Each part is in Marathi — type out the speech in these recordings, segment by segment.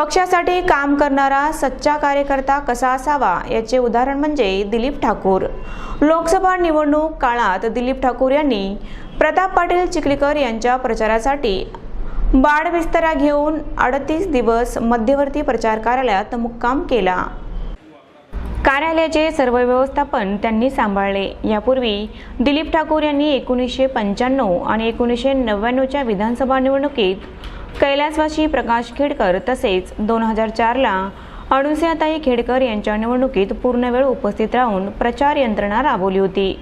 पक्षासाठी काम करणारा सच्चा कार्यकर्ता कसा असावा याचे उदाहरण म्हणजे दिलीप ठाकूर. लोकसभा निवडणूक काळात दिलीप ठाकूर यांनी प्रताप पाटील चिखलीकर यांच्या प्रचारासाठी बाड विस्तारा घेऊन अडतीस दिवस मध्यवर्ती प्रचार कार्यालयात मुक्काम केला. कार्यालयाचे सर्व व्यवस्थापन त्यांनी सांभाळले. यापूर्वी दिलीप ठाकूर यांनी एकोणीसशे पंच्याण्णव आणि एकोणीसशे नव्याण्णवच्या विधानसभा निवडणुकीत कैलासवासी प्रकाश खेडकर तसेच दोन हजार चारला अणुसियाताई खेडकर यांच्या निवडणुकीत पूर्णवेळ उपस्थित राहून प्रचार यंत्रणा राबवली होती.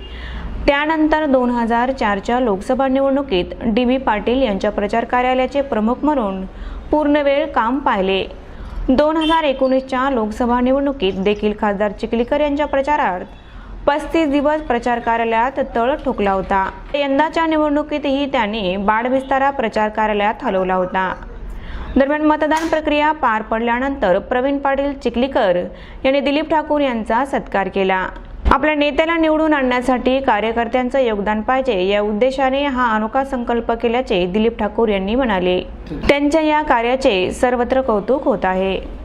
त्यानंतर दोन हजार चारच्या लोकसभा निवडणुकीत डी बी पाटील यांच्या प्रचार कार्यालयाचे प्रमुख म्हणून पूर्णवेळ काम पाहिले. दोन हजार एकोणीसच्या लोकसभा निवडणुकीत देखील खासदार चिखलीकर यांच्या प्रचारार्थ पस्तीस दिवस प्रचार कार्यालयात तळ ठोकला होता. यंदाच्या निवडणुकीतही त्यांनी बाडविस्तारा प्रचार कार्यालयात हलवला होता. दरम्यान मतदान प्रक्रिया पार पडल्यानंतर प्रवीण पाटील चिखलीकर यांनी दिलीप ठाकूर यांचा सत्कार केला. आपल्या नेत्याला निवडून आणण्यासाठी कार्यकर्त्यांचं योगदान पाहिजे या उद्देशाने हा अनोखा संकल्प केल्याचे दिलीप ठाकूर यांनी म्हणाले. त्यांच्या या कार्याचे सर्वत्र कौतुक होत आहे.